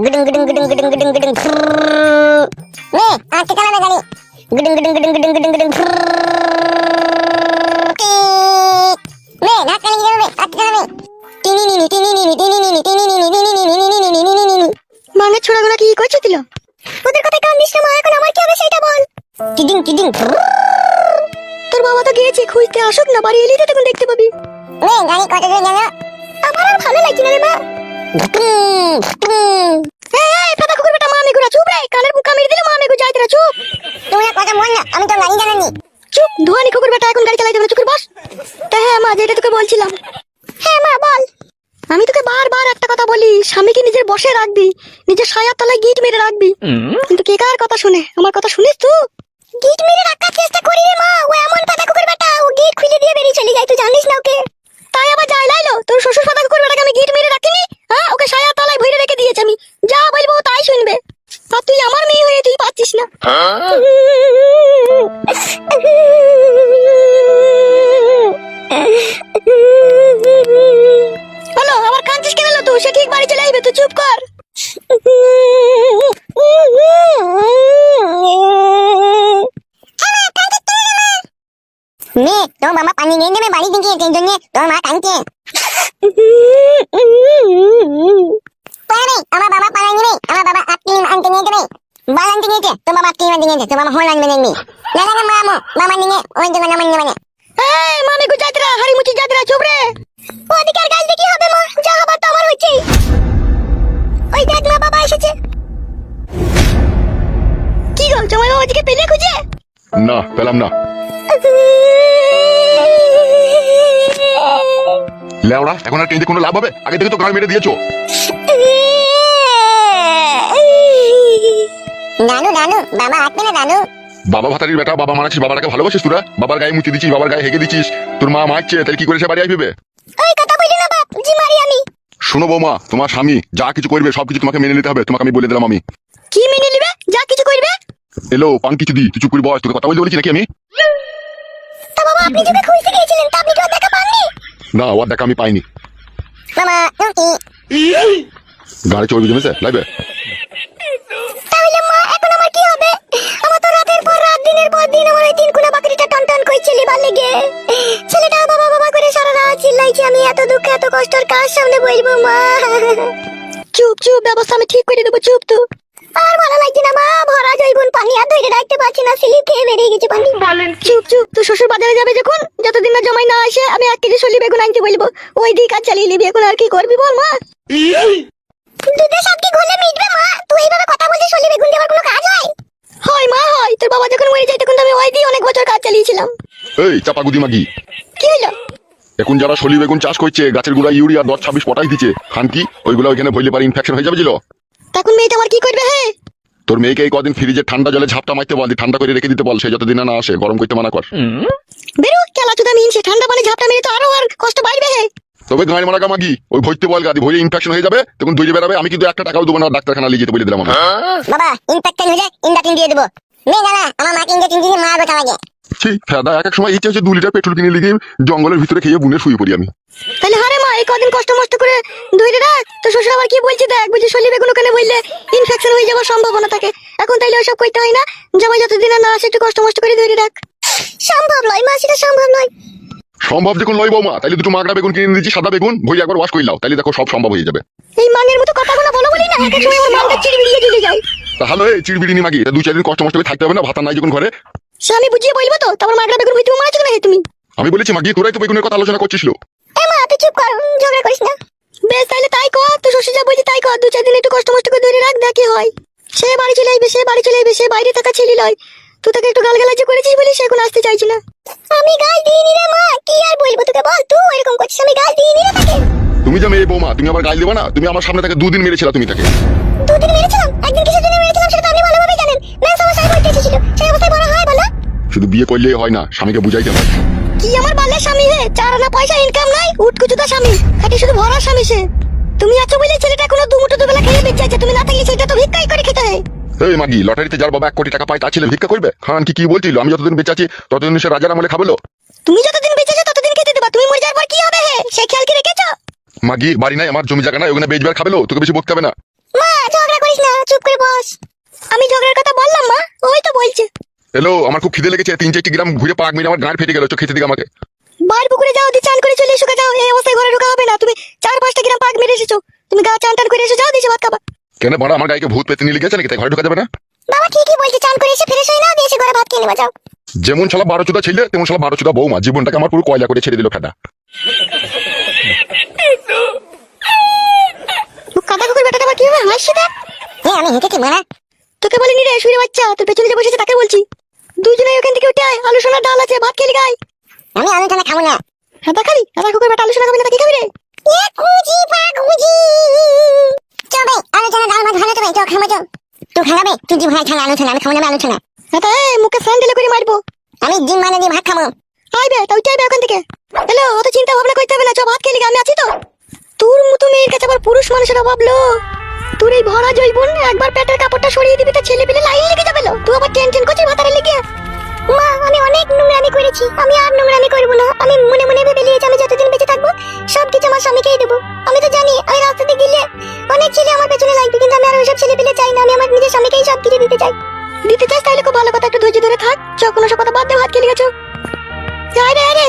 গুডুং গুডুং গুডুং গুডুং গুডুং গুডুং নে আটকে চালাবে গাড়ি গুডুং গুডুং গুডুং গুডুং গুডুং গুডুং নে না কালি যাবে আটকে চালাবে টিনি নিনি টিনি নিনি টিনি নিনি টিনি নিনি টিনি নিনি টিনি নিনি টিনি নিনি মাঙের ছোড়াগুলো কি করছে দিল ওদের কথা কান দিস না মা এখন আমার কি হবে সেটা বল টিডিং টিডিং তোর বাবা তো গিয়েছে খুঁজতে আসুক না বাড়ি এলি তো তখন দেখতে পাবি নে গাড়ি কত দূর জানো আমার আর ভালো লাগছে না রে মা এই এই কুকুর বেটা মামি গুড়া চুপ রে কানের বুকা মেরে দিলে মামি গু যাইতে রে চুপ তোমরা কথা মন না আমি তো গাড়ি জানানি চুপ ধোয়ানি কুকুর বেটা এখন গাড়ি চালাইতে পারে চুকুর বস তা হ্যাঁ মা যেটা তোকে বলছিলাম হ্যাঁ মা বল আমি তোকে বারবার একটা কথা বলি স্বামীকে নিজের বসে রাখবি নিজের সায়ার তলায় গিট মেরে রাখবি কিন্তু কে কার কথা শুনে? আমার কথা শুনিস তুই? গিট মেরে রাখার চেষ্টা করি রে মা ও সে ঠিক বাড়ি চলে আসবে, তুই চুপ কর। নে, তোর বাবা পানি নিয়ে নেবে, বাড়ি থেকে সেই জন্য তোর মা কাঁদছে। আমার বাবা পালাই নেবে, আমার বাবা আটকিম আনতে নিয়ে যাবে। বাল আনতে নিয়েছে, তোর বাবা আটকিম আনতে নিয়েছে বাবা হোল আনবে নেই না না মা আমো বাবা নিয়ে ওই দোকানে আমার নেবে জামাই ওদিকে পেলে খুঁজে না পেলাম না লেওড়া এখন আর টেনে কোনো লাভ হবে আগে থেকে তো গাড়ি মেরে দিয়েছ নানু নানু বাবা আসবে না নানু বাবা ভাতারির বেটা বাবা মারাছিস বাবাটাকে ভালোবাসিস তোরা বাবার গায়ে মুচি দিচ্ছিস বাবার গায়ে হেগে দিচ্ছিস তোর মা মারছে তাহলে কি করে সে বাড়ি আসবে ওই কথা বলি না বাপ জি মারি আমি শোনো বৌমা তোমার স্বামী যা কিছু করবে সবকিছু তোমাকে মেনে নিতে হবে তোমাকে আমি বলে দিলাম আমি কি মেনে নিবে যা কিছু করবে এলো পান কিছু দি তুই চুপ করে বস তোকে কথা বলতে বলেছি নাকি আমি? তা বাবা আপনি যদি খুঁজতে গিয়েছিলেন তা আপনি কেউ দেখা পাননি? না ওর দেখা আমি পাইনি। মামা গাড়ি চর্বি জমেছে? লাইবে তাহলে মা এখন আমার কি হবে? আমার তো রাতের পর রাত দিনের পর দিন আমার ওই তিন কুনা বাকরিটা টন টন করছে লিবার লেগে। ছেলেটা বাবা বাবা করে সারা রাত চিল্লাইছে আমি এত দুঃখ এত কষ্টর কার সামনে বলব মা? চুপ চুপ ব্যবস্থা আমি ঠিক করে দেবো চুপ তো আর ভালো লাগছে না মা। ভরা জৈগুন পানি আর ধরে রাখতে পারছি না স্লিপ খেয়ে বেরিয়ে গেছে পানি। চুপ চুপ তো শ্বশুর বাজারে যাবে যখন? যতদিন না জমাই না আসে আমি এক কেজি সলি বেগুন আনতে বলব। ওই দিক আর চালিয়ে নিবি এখন আর কি করবি বল মা? দুধের সাথে ঘুলে মিটবে মা? তুই এইভাবে কথা বলছিস সলি বেগুন দেওয়ার কোনো কাজ হয়? হয় মা হয়। তোর বাবা যখন মরে যায় তখন আমি ওই দিয়ে অনেক বছর কাজ চালিয়েছিলাম। এই চাপা গুদি মাগি। কি হলো? এখন যারা সলি বেগুন চাষ করছে গাছের গোড়া ইউরিয়া দশ ছাব্বিশ পটাশ দিচ্ছে খান কি? ওইগুলো ওইখানে ভইলে পারে ইনফেকশন হয়ে যাবে ছিল তখন মেয়েটা আমার কি করবে হে? তোর মেয়েকে এই কদিন ফ্রিজে ঠান্ডা জলে ঝাপটা মারতে বল দি, ঠান্ডা করে রেখে দিতে বল সে যতদিন না আসে গরম করতে মানা কর। বেরো খেলা চুদা মিনছে ঠান্ডা পানি ঝাপটা মেরে তো আরও আর কষ্ট বাড়বে হে। তবে গাঁয়ের মারা গামাগি ওই ভরতে বল গাদি ভরে ইনফেকশন হয়ে যাবে তখন দুই বেরাবে আমি কিন্তু একটা টাকাও দেবো না ডাক্তারখানা নিয়ে যেতে বলে দিলাম বাবা ইনফেকশন হয়ে যায় ইন্ডাটিন দিয়ে দেবো। মেয়ে জানা আমার মাকে ইন্ডাটিন দিয়ে মারবে কামাকে। সেই ফেদা এক এক সময় ইচ্ছে হচ্ছে দু লিটার পেট্রোল কিনে লিখে জঙ্গলের ভিতরে খেয়ে বুনে শুয়ে পড়ি আমি। তাহলে এই কদিন কষ্ট মষ্ট করে রাখ তো শ্বশুর আবার কি বলছে দেখ সলি বেগুন ওখানে বললে ইনফেকশন হয়ে যাওয়ার সম্ভাবনা থাকে। এখন তাইলে ওসব হয় না জামাই যতদিন না আসে একটু কষ্ট মষ্ট করে রাখ। সম্ভব নয় মা সেটা সম্ভব নয়। সম্ভব যখন বৌমা তাহলে দুটো মাগড়া বেগুন কিনে দিচ্ছি সাদা বেগুন ভই একবার ওয়াশ করে তাহলে দেখো সব সম্ভব হয়ে যাবে। এই মাঙের মতো কথাগুলো বলো বলি না এক সময় আমার মানটা চিড়ি বিড়িয়ে চলে যায়। তাহলে এই মাগি দু চার দিন কষ্ট মষ্ট করে থাকতে হবে না ভাতা নাই যখন ঘরে। সে আমি বুঝিয়ে বলব তো তারপর মাগড়া বেগুন হইতে মারা চলে তুমি? আমি বলেছি মাগি তোরাই তো বেগুনের কথা আলোচনা করছিস তুই চুপ কর ঝগড়া করিস না। বেশ তাহলে তাই কর তো শ্বশুর যা বলছি তাই কর। দু চার দিন একটু কষ্ট মষ্ট করে ধরে রাখ দেখি হয়। সে বাড়ি চলে আসবে সে বাড়ি চলে আসবে সে বাইরে থাকা ছেলে লয় তুই তাকে একটু গালগালাজি করেছিস বলি সে এখন আসতে চাইছি না। আমি গাল দিইনি রে মা কি আর বলব তোকে বল তুই এরকম করছিস আমি গাল দিইনি রে তাকে। তুমি যা মেয়ে বৌমা তুমি আবার গাল দেবে না? তুমি আমার সামনে থেকে দুদিন মেরেছিলা তুমি তাকে। দুদিন মেরেছিলাম? একদিন কিসের জন্য মেরেছিলাম সেটা তো আপনি ভালোভাবে জানেন ম্যাম সমস্যায় পড়তে এসেছিল। সেই অবস্থায় বলা হয় বলো। শুধু বিয়ে করলেই হয় না স্বামীকে বুঝাইতে হয়। কি আমার বালের স্বামী হে চার আনা পয়সা ইনকাম নাই? উটকুচুদা স্বামী। খাটি শুধু ভরা স্বামী সে? তুমি আছো বলে ছেলেটা কোনো দুমুটো দুবেলা খেয়ে বেঁচে আছে। তুমি না থাকলে সেটা তো ভিক্ষাই করে খেতে হয়। এই মাগি লটারিতে যার বাবা এক কোটি টাকা পায় তার ছেলে ভিক্ষা করবে? খান কি কি বলছিল? আমি যতদিন বেঁচে আছি ততদিন সে রাজার আমলে খাবেলো তুমি যতদিন বেঁচে আছো ততদিন খেতে দেবা। তুমি মরে যাওয়ার পর কি হবে হে? সে খেয়াল কি রেখেছো? মাগি বাড়ি নাই আমার জমি জায়গা নাই ওখানে বেচবার খাবেলো তোকে বেশি বকতে হবে না। মা ঝগড়া চুপ করে বস। আমি ঝগড়ার কথা বললাম মা। ওই তো বলছে। হ্যালো আমার খুব খিদে লেগেছে তিন চারটি গ্রাম ঘুরে পাক মেরে আমার গাঁট ফেটে গেল চোখ খেতে দিকে আমাকে। বার পুকুরে যাও দিয়ে চান করে চলে এসো যাও এই অবস্থায় ঘরে ঢোকা হবে না তুমি চার পাঁচটা গ্রাম পাক মেরে এসেছ। তুমি গা চান টান করে এসো যাও দিয়েছ ভাত খাবা কেন বড় আমার গায়ে ভূত পেতে নিয়ে লেগেছে নাকি? তাই ঘরে ঢোকা যাবে না? বাবা ঠিকই বলছে চান করে এসে ফ্রেশ হয়ে না দিয়ে এসে ঘরে ভাত খেয়ে নেবা যাও। যেমন শালা বারো চোদা ছিল তেমন শালা বারো চোদা বৌমা জীবনটাকে আমার পুরো কয়লা করে ছেড়ে দিল ফেটা কাদা কুকুর বেটাটা হাসছে দেখ। হ্যাঁ আমি হেঁটেছি মানা তোকে বলিনি রে শুয়ে বাচ্চা তোর পেছনে যে বসেছে তাকে বলছি। দুজনে ওখান থেকে উঠে আয়। আলু সোনার ডাল আছে ভাত খেলি গাই আমি আলু টানা খাব না। হাতা খালি। হাতা কুকুর বেটা আলু সোনা খাবি না কি খাবি রে? এ কুজি পা কুজি চবে আলু টানা ডাল ভাত ভালো তো ভাই তো খাব তো। তুই খাবে? তুই জি ভাই খানা আলু টানা আমি খাব না আমি আলু টানা হাতা এই মুখে স্যান্ডেলে করে মারবো। আমি ডিম মানে দিয়ে ভাত খাব। আইবে তাও চাইবে ওখান থেকে। হ্যালো অত চিন্তা ভাবনা করতে হবে না চ ভাত খেলি গা, আমি আছি তো। তোর মতো মেয়ের কাছে আবার পুরুষ মানুষের অভাব লো। তোর এই ভরা জৈবন একবার পেটের করেছি আমি আর নোংরামি করব না। আমি মনে মনে ভেবে নিয়েছি আমি যতদিন বেঁচে থাকব, সবকিছু আমার স্বামীকেই দেবো। আমি তো জানি, আমি রাস্তাতে গেলে অনেক ছেলে আমার পেছনে লাগবে, কিন্তু আমি আর ওইসব ছেলে পেলে চাই না। আমি আমার নিজের স্বামীকেই সব কিছু দিতে চাই। দিতে চাস তাহলে খুব ভালো কথা, একটু ধৈর্য ধরে থাক। চ কোনো সব কথা বাদ দে হাত খেলে গেছো। যাই রে